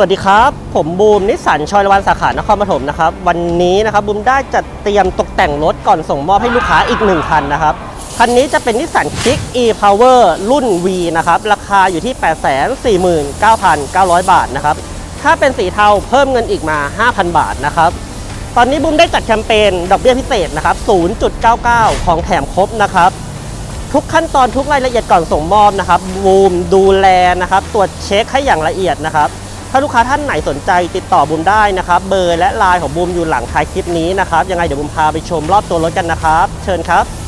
สวัสดีครับ ผมบูมนิสสันชอยรวันสาขานครปฐมนะครับ วันนี้นะครับบูมได้จัดเตรียมตกแต่งรถก่อนส่งมอบให้ลูกค้าอีกหนึ่งคันนะครับ คันนี้จะเป็นนิสสันคิก e power รุ่น V นะครับ ราคาอยู่ที่ 849,900 บาทนะครับ ถ้าเป็นสีเทาเพิ่มเงินอีกมา 5,000 บาทนะครับ ตอนนี้บูมได้จัดแคมเปญดอกเบี้ยพิเศษนะครับ 0.99 ของแถมครบนะครับทุกขั้นตอนทุกรายละเอียดก่อนส่งมอบนะครับบูมดูแลนะครับ ตรวจเช็คให้อย่างละเอียดนะครับ ถ้าลูกค้าท่านไหนสนใจติดต่อบูมได้นะครับ เบอร์และไลน์ของบูมอยู่หลังท้ายคลิปนี้นะครับ ยังไงเดี๋ยวบูมพาไปชมรอบตัวรถกันนะครับ เชิญครับ